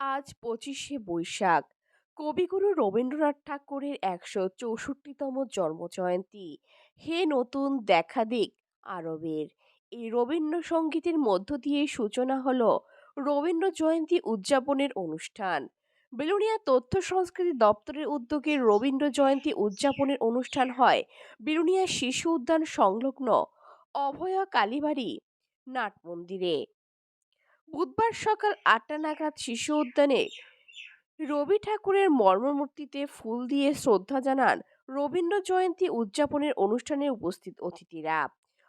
আজ পঁচিশে বৈশাখ। কবিগুরু রবীন্দ্রনাথ ঠাকুরের একশো চৌষট্টিতম জন্মজয়ন্তী। হে নতুন দেখা দিক আরবের। এই রবীন্দ্রসঙ্গীতের মধ্য দিয়ে সূচনা হল রবীন্দ্র জয়ন্তী উদযাপনের অনুষ্ঠান। বিলোনিয়া তথ্য সংস্কৃতি দপ্তরের উদ্যোগে রবীন্দ্র জয়ন্তী উদযাপনের অনুষ্ঠান হয় বিলোনিয়া শিশু উদ্যান সংলগ্ন অভয়া কালীবাড়ি নাট মন্দিরে বুধবার সকাল আটটা নাগাদ শিশু উদ্যানে রবি ঠাকুরের মর্মমূর্তিতে ফুল দিয়ে শ্রদ্ধা জানান রবীন্দ্র জয়ন্তী উদযাপনের অনুষ্ঠানে উপস্থিত অতিথিরা।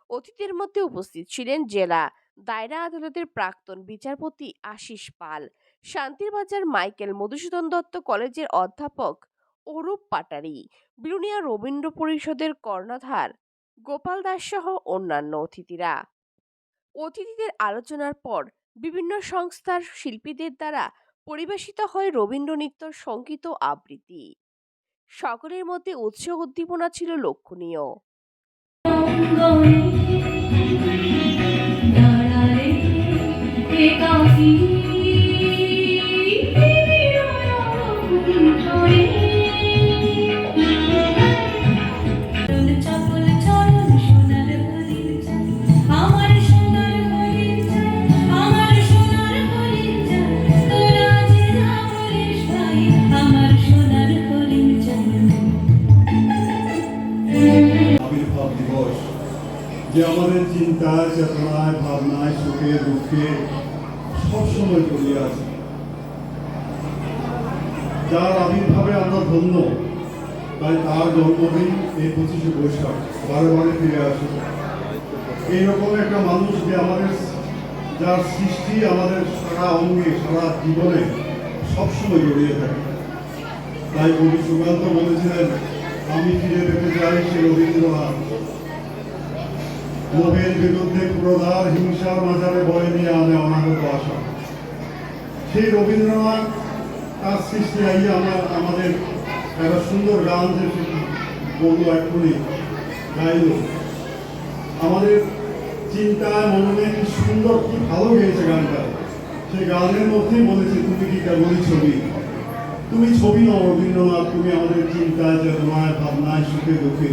অতিথির মধ্যে উপস্থিত ছিলেন জেলা দায়রা আদালতের প্রাক্তন বিচারপতি আশিস পাল শান্তিরবাজার মাইকেল মধুসূদন দত্ত কলেজের অধ্যাপক অরূপ পাটারি বিলুনিয়া রবীন্দ্র পরিষদের কর্ণধার গোপাল দাস সহ অন্যান্য অতিথিরা। অতিথিদের আলোচনার পর বিভিন্ন সংস্থার শিল্পীদের দ্বারা পরিবেশিত হয় রবীন্দ্র নৃত্যর সংগীত ও আবৃত্তি। সকলের মধ্যে উৎসাহ উদ্দীপনা ছিল লক্ষণীয়। দাঁড়ালে যে আমাদের চিন্তায় চেতনায়, ভাবনায়, সুখে, দুঃখে সবসময় জড়িয়ে আছে। যার আবির্ভাবে আমরা ধন্য, তাই তার জন্মদিন এই পঁচিশে বৈশাখ বারে বারে ফিরে আসে। এইরকম একটা মানুষ যে আমাদের যার সৃষ্টি আমাদের সারা অঙ্গে, সারা জীবনে সবসময় জড়িয়ে থাকে। তাই কবি সুকান্ত বলেছিলেন, আমি ফিরে পেতে চাই সে রবীন্দ্রনাথ। লোভের বিরুদ্ধে ক্রোধার হিংসার মাঝারে বয়ে নিয়ে আনে অনাগত আশা। সেই রবীন্দ্রনাথ তার সৃষ্টি আইয়ে আমরা আমাদের একটা সুন্দর গান যে বলল এক্ষুনি, গাইল, আমাদের চিন্তায় মননে সুন্দর কি ভালো গেয়েছে গানটা। সেই গানের মধ্যেই বলেছে, তুমি কি কেবলই ছবি? তুমি ছবি নও রবীন্দ্রনাথ, তুমি আমাদের চিন্তায়, চেতনায়, ভাবনায়, সুখে দুঃখে।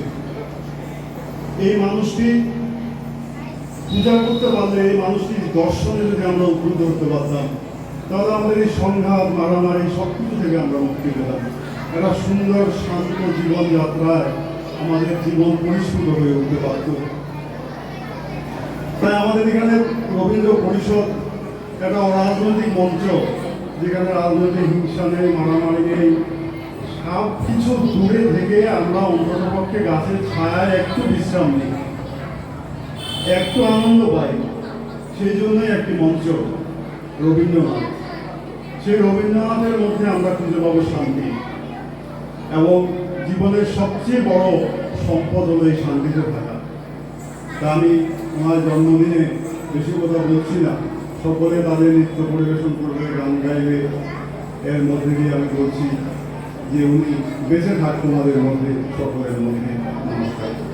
এই মানুষটি পূজা করতে পারলে এই মানুষটির দর্শনে যদি আমরা উপকৃত হতে পারতাম, তাহলে আমাদের এই সংঘাত, মারামারি সব কিছু থেকে আমরা মুক্তি পেতাম। একটা সুন্দর, শান্ত জীবনযাত্রায় আমাদের জীবন পরিস্ফুট হয়ে উঠতে পারত তাই আমাদের এখানে রবীন্দ্র পরিষদ একটা অরাজনৈতিক মঞ্চ, যেখানে রাজনৈতিক হিংসা নেই, মারামারি নেই। সব কিছু দূরে থেকে আমরা অন্ততপক্ষে গাছের ছায়ায় একটু বিশ্রাম নিই। একটু আনন্দ পাই সেই জন্যই একটি মঞ্চ, রবীন্দ্রনাথ। সেই রবীন্দ্রনাথের মধ্যে আমরা খুঁজে পাবো শান্তি। এবং জীবনের সবচেয়ে বড় সম্পদ হলো এই শান্তিতে থাকা। তা আমি ওনার জন্মদিনে বেশি কথা বলছি না, সকলে তাদের নৃত্য পরিবেশন করবে, গান গাইবে। এর মধ্যে দিয়ে আমি বলছি যে উনি বেঁচে থাকুন আমাদের মধ্যে, সকলের মধ্যে। নমস্কার।